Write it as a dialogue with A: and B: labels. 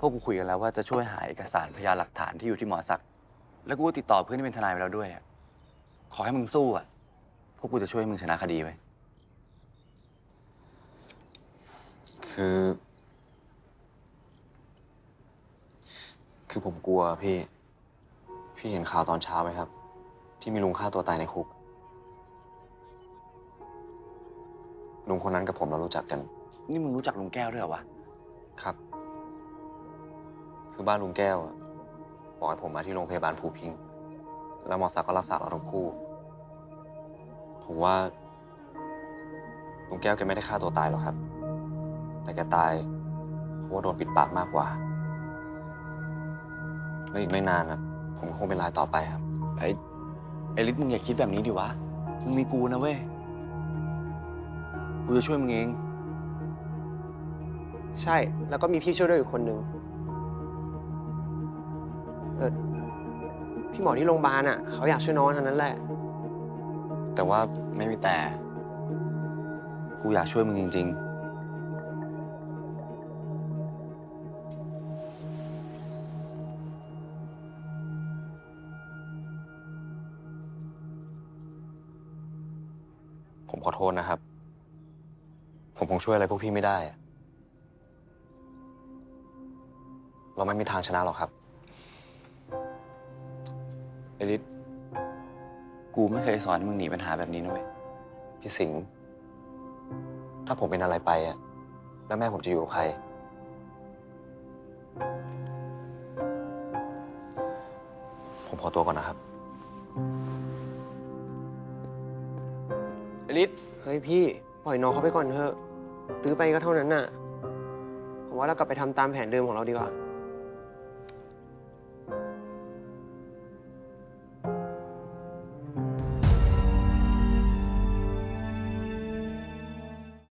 A: พวกกูคุยกันแล้วว่าจะช่วยหาเอกสารพยานหลักฐานที่อยู่ที่หมอศักดิ์แล้วกูก็ติดต่อเพื่อนที่เป็นทนายไปแล้วด้วยอะขอให้มึงสู้อะพวกกูจะช่วยมึงชนะคดีไว้
B: คือ คือผมกลัวพี่ พี่เห็นข่าวตอนเช้าไหมครับ ที่มีลุงฆ่าตัวตายในคุก ลุงคนนั้นกับผมเรารู้จักกัน
A: นี่มึงรู้จักลุงแก้วด้วยเหรอวะ
B: ครับ คือบ้านลุงแก้วอะบอกให้ผมมาที่โรงพยาบาลภูพิงแล้วหมอศักดิ์ก็รักษาเราทั้งคู่ ผมว่าลุงแก้วแกไม่ได้ฆ่าตัวตายหรอกครับ แต่แกตายเพราะว่าโดนปิดปากมากกว่าและอีกไม่นานนะผมก็คงเป็นรายต่อไปครับ
A: ไอ้ไอ้ลิศมึงอย่าคิดแบบนี้ดิวะ มึงมีกูนะเว้ย กูจะช่วยมึงเอง
C: ใช่ แล้วก็มีพี่ช่วยด้วยอีกคนนึงเออพี่หมอที่โรงพยาบาลอะ เขาอยากช่วยน้องเท่านั้นแหละ
B: แต่ว่า
A: ไม่มีแต่ กูอยากช่วยมึงจริง ๆ
B: ผมขอโทษนะครับ ผมคงช่วยอะไรพวกพี่ไม่ได้อะเราไม่มีทางชนะหรอกครับ
A: อลิศกูไม่เคยสอนให้มึงหนีปัญหาแบบนี้นะเว้ย
B: พี่สิงห์ถ้าผมเป็นอะไรไปอะแล้วแม่ผมจะอยู่กับใคร ผมขอตัวก่อนนะครับ
A: ไอ้ลิศ
C: เฮ้ยพี่ ปล่อยน้องเขาไปก่อนเถอะตื้อไปก็เท่านั้นน่ะ ผมว่าเรากลับไปทำตามแผนเดิมของเราดีกว่า